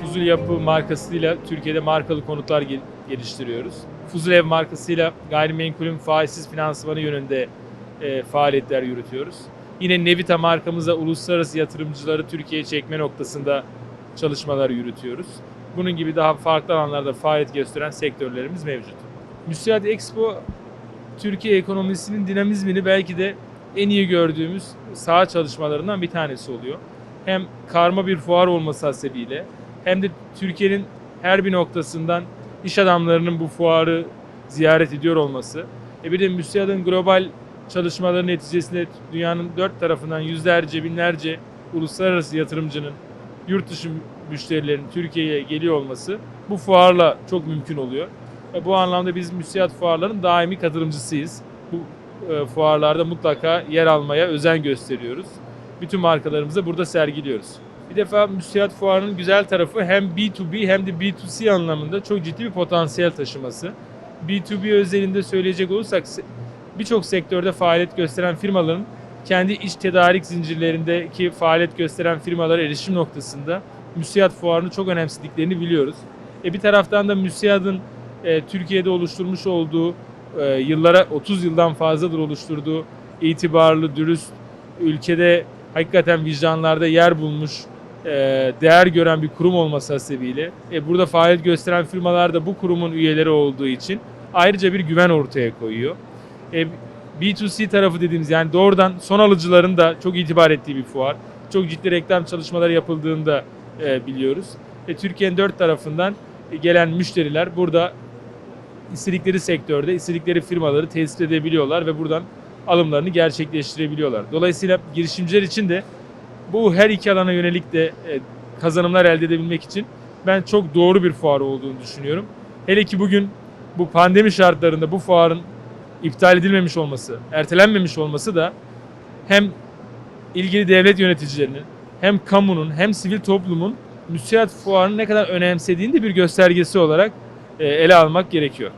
Fuzul Yapı markasıyla Türkiye'de markalı konutlar gel- geliştiriyoruz. Fuzul Ev markasıyla gayrimenkulün faizsiz finansmanı yönünde e, faaliyetler yürütüyoruz. Yine Nevita markamıza uluslararası yatırımcıları Türkiye'ye çekme noktasında çalışmalar yürütüyoruz. Bunun gibi daha farklı alanlarda faaliyet gösteren sektörlerimiz mevcut. Müsait Expo Türkiye ekonomisinin dinamizmini belki de en iyi gördüğümüz saha çalışmalarından bir tanesi oluyor. Hem karma bir fuar olması hasebiyle hem de Türkiye'nin her bir noktasından iş adamlarının bu fuarı ziyaret ediyor olması. E bir de MÜSİAD'ın global çalışmaları neticesinde dünyanın dört tarafından yüzlerce, binlerce uluslararası yatırımcının yurt dışı müşterilerin Türkiye'ye geliyor olması bu fuarla çok mümkün oluyor. Ve bu anlamda biz müsiyat fuarların daimi katılımcısıyız. E, fuarlarda mutlaka yer almaya özen gösteriyoruz. Bütün markalarımızı burada sergiliyoruz. Bir defa müsiyat fuarının güzel tarafı hem B2B hem de B2C anlamında çok ciddi bir potansiyel taşıması. B2B özelinde söyleyecek olursak birçok sektörde faaliyet gösteren firmaların kendi iç tedarik zincirlerindeki faaliyet gösteren firmalara erişim noktasında müsiyat fuarını çok önemsediklerini biliyoruz. E bir taraftan da müsiyadın e, Türkiye'de oluşturmuş olduğu e, yıllara 30 yıldan fazladır oluşturduğu itibarlı, dürüst, ülkede hakikaten vicdanlarda yer bulmuş, e, değer gören bir kurum olması hasebiyle e, burada faaliyet gösteren firmalar da bu kurumun üyeleri olduğu için ayrıca bir güven ortaya koyuyor. E, B2C tarafı dediğimiz yani doğrudan son alıcıların da çok itibar ettiği bir fuar. Çok ciddi reklam çalışmaları yapıldığını da e, biliyoruz. E, Türkiye'nin dört tarafından gelen müşteriler burada istedikleri sektörde istedikleri firmaları tespit edebiliyorlar ve buradan alımlarını gerçekleştirebiliyorlar. Dolayısıyla girişimciler için de bu her iki alana yönelik de e, kazanımlar elde edebilmek için ben çok doğru bir fuar olduğunu düşünüyorum. Hele ki bugün bu pandemi şartlarında bu fuarın iptal edilmemiş olması, ertelenmemiş olması da hem ilgili devlet yöneticilerinin hem kamunun hem sivil toplumun müsiyat fuarını ne kadar önemsediğini de bir göstergesi olarak ele almak gerekiyor.